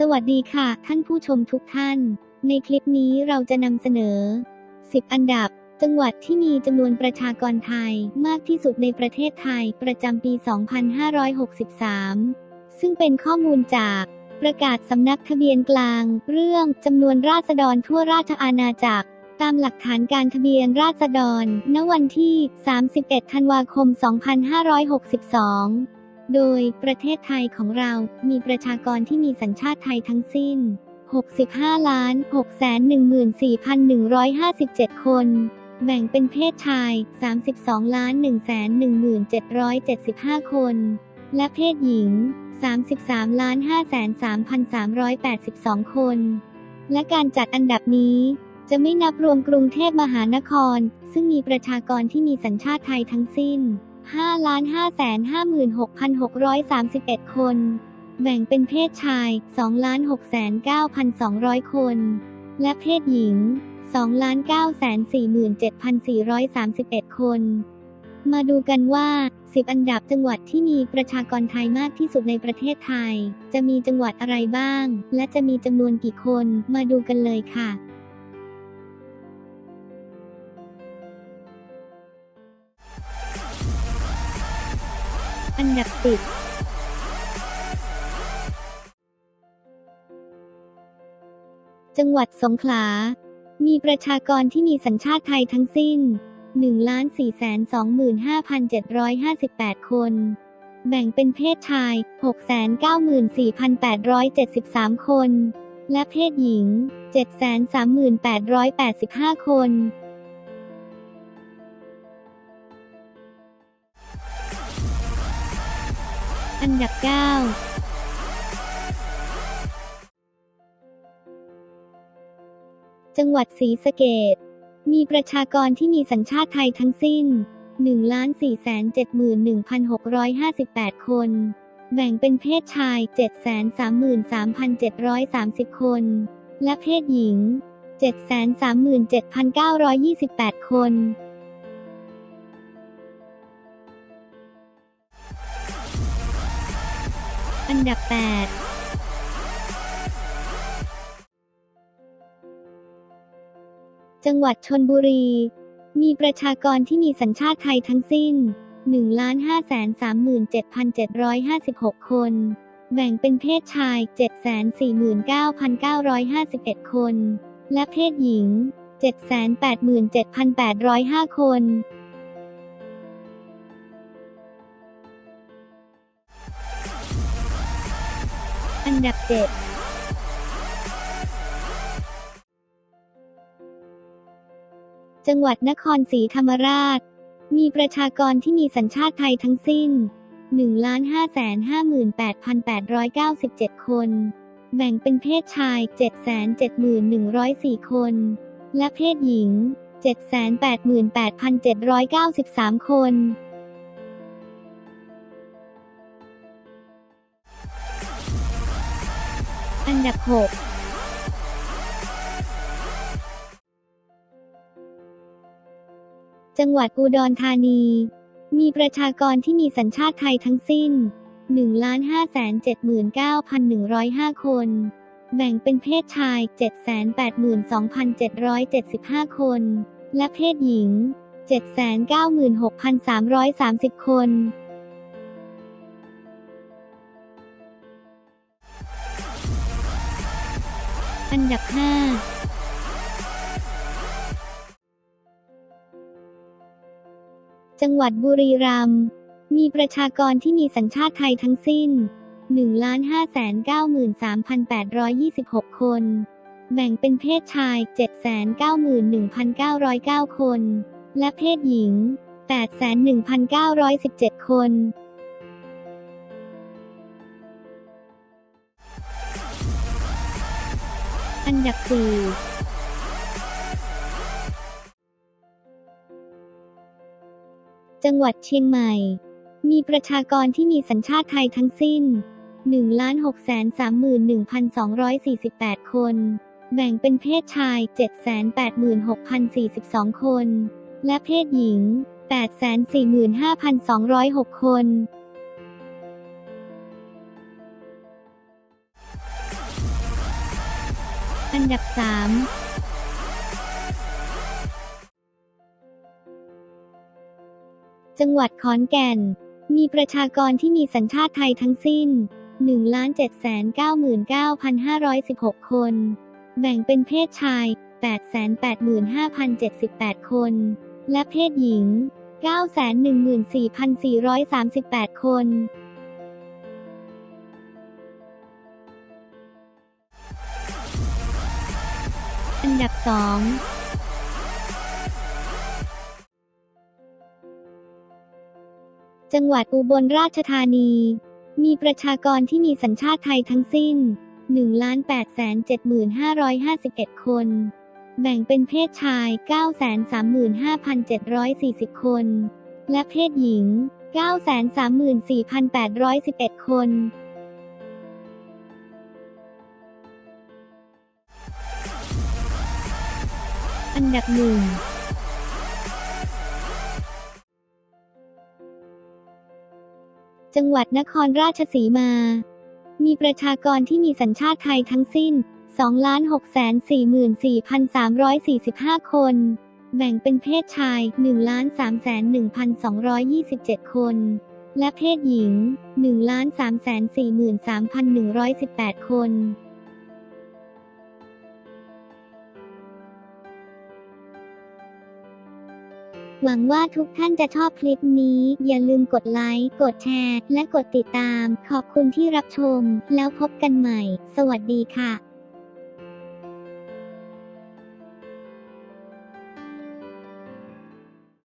สวัสดีค่ะ ท่านผู้ชมทุกท่าน ในคลิปนี้เราจะนำเสนอ 10 อันดับ จังหวัดที่มีจำนวนประชากรไทยมากที่สุดในประเทศไทยประจำปี 2563 ซึ่งเป็นข้อมูลจากประกาศสำนักทะเบียนกลาง เรื่องจำนวนราษฎรทั่วราชอาณาจักร ตามหลักฐานการทะเบียนราษฎร ณ วันที่ 31 ธันวาคม 2562 โดยประเทศไทยของเรามีประชากรที่มีสัญชาติไทยทั้งสิ้น 65ล้าน614,157 คน แบ่งเป็นเพศชาย 32ล้าน117,775 คน และเพศหญิง 33ล้าน53,382 คน และการจัดอันดับนี้จะไม่นับรวมกรุงเทพมหานคร ซึ่งมีประชากรที่มีสัญชาติไทยทั้งสิ้น 5 556,631 คน แบ่งเป็นเพศชาย 2,69,200 คน และเพศหญิง 2,947,431 คน มาดูกันว่า 10 อันดับจังหวัดที่มีประชากรไทยมากที่สุดในประเทศไทย จะมีจังหวัดอะไรบ้าง และจะมีจำนวนกี่คน มาดูกันเลยค่ะ อันดับสิบจังหวัดสงขลา มีประชากรที่มีสัญชาติไทยทั้งสิ้น 1,425,758 คน แบ่งเป็นเพศชาย 694,873 คน และเพศหญิง 738,885คน อันดับ 9จังหวัดศรีสะเกดมีประชากรที่มีสัญชาติไทยทั้งสิ้น 1,471,658 คน แบ่งเป็นเพศชาย 733,730 คน และเพศหญิง 737,928 คน อันดับ 8จังหวัดชนบุรี มีประชากรที่มีสัญชาติไทยทั้งสิ้น 1,537,756 คน แบ่งเป็นเพศชาย 749,951 คน และเพศหญิง 787,805 คน นดับ7จังหวัดนครศรีธรรมราช มีประชากรที่มีสัญชาติไทยทั้งสิ้น 1,558,897 คน แบ่งเป็นเพศชาย 771,104 คน และเพศหญิง 788,793 คน อันดับ 6จังหวัดอุดรธานี มีประชากรที่มีสัญชาติไทยทั้งสิ้น 1,579,105 คน แบ่งเป็นเพศชาย 782,775 คน และเพศหญิง 796,330 คน อันดับ 5จังหวัดบุรีรัมย์มีประชากรที่มีสัญชาติไทยทั้งสิ้น 1,593,826 คน แบ่งเป็นเพศชาย 791,909 คน และเพศหญิง 81,917 คน อันดับ4จังหวัดเชียงใหม่ มีประชากรที่มีสัญชาติไทยทั้งสิ้น 1,631,248 คน แบ่งเป็นเพศชาย 786,042 คน และเพศหญิง 845,206 คน อันดับ 3จังหวัดขอนแก่น มีประชากรที่มีสัญชาติไทยทั้งสิ้น 1,799,516 คน แบ่งเป็นเพศชาย 885,078 คน และเพศหญิง 914,438 คน อันดับ2จังหวัดอุบลราชธานี มีประชากรที่มีสัญชาติไทยทั้งสิ้น 1,875,551 คน แบ่งเป็นเพศชาย 935,740 คน และเพศหญิง 934,811 คน อันดับหนึ่งจังหวัดนครราชสีมา มีประชากรที่มีสัญชาติไทยทั้งสิ้น 2,644,345 คน แบ่งเป็นเพศชาย 1,301,227 คน และเพศหญิง 1,343,118 คน หวังว่าทุกท่านจะชอบคลิปนี้ อย่าลืมกดไลค์ กดแชร์ และกดติดตาม ขอบคุณที่รับชม แล้วพบกันใหม่ สวัสดีค่ะ